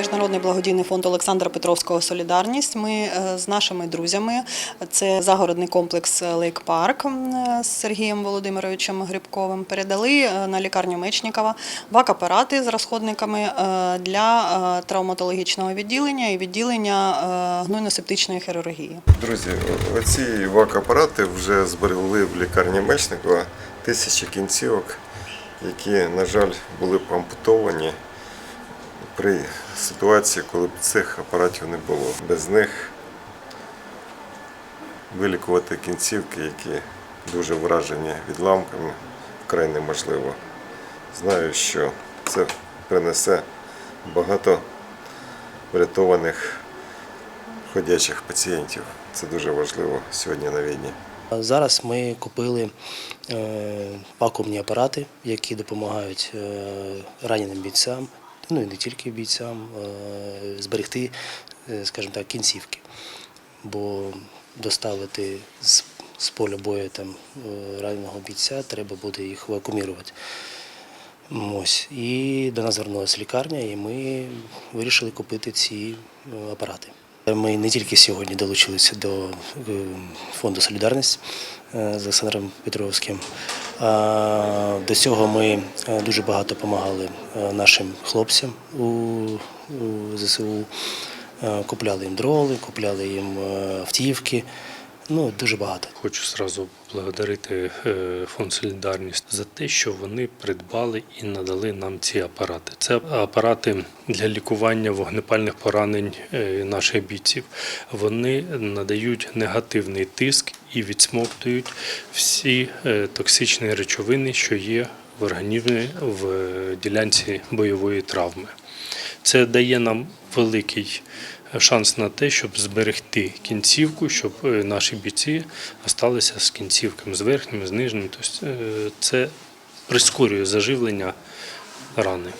міжнародний благодійний фонд Олександра Петровського Солідарність. Ми е, з нашими друзями. Це загородний комплекс Лейк Парк з Сергієм Володимировичем Грибковим. Передали е, на лікарню Мечникова вак-апарати з розходниками е, для е, травматологічного відділення і відділення е, гнойно-септичної хірургії. Друзі, оці ВАК-апарати вже зберегли в лікарні Мечникова тисячі кінцівок, які, на жаль, були б ампутовані при ситуації, коли б цих апаратів не було. Без них вилікувати кінцівки, які дуже вражені відламками, вкрай неможливо. Знаю, що це принесе багато врятованих ходячих пацієнтів. Це дуже важливо сьогодні на війні. Зараз ми купили е, апарати, які допомагають е, раненим бійцям, ну і не тільки бійцям, е, зберегти, е, скажімо так, кінцівки. Бо доставити з, з поля бою там, е, раненого бійця треба буде їх вакуумірувати. Ось. І до нас звернулася лікарня, і ми вирішили купити ці апарати. Ми не тільки сьогодні долучилися до фонду Солідарність з Олександром Петровським. До цього ми е, дуже багато допомагали е, нашим хлопцям у, ЗСУ. Е, Купляли їм дроли, купляли їм автівки. Ну, дуже багато. Хочу зразу поблагодарити е, фонд Солідарність за те, що вони придбали і надали нам ці апарати. Це апарати для лікування вогнепальних поранень е, наших бійців. Вони надають негативний тиск і відсмоктують всі е, токсичні речовини, що є в організмі в ділянці бойової травми. Це дає нам великий шанс на те, щоб зберегти кінцівку, щоб е, наші бійці залишилися з кінцівками, з верхнім, з нижнім. Тобто е, це прискорює заживлення рани.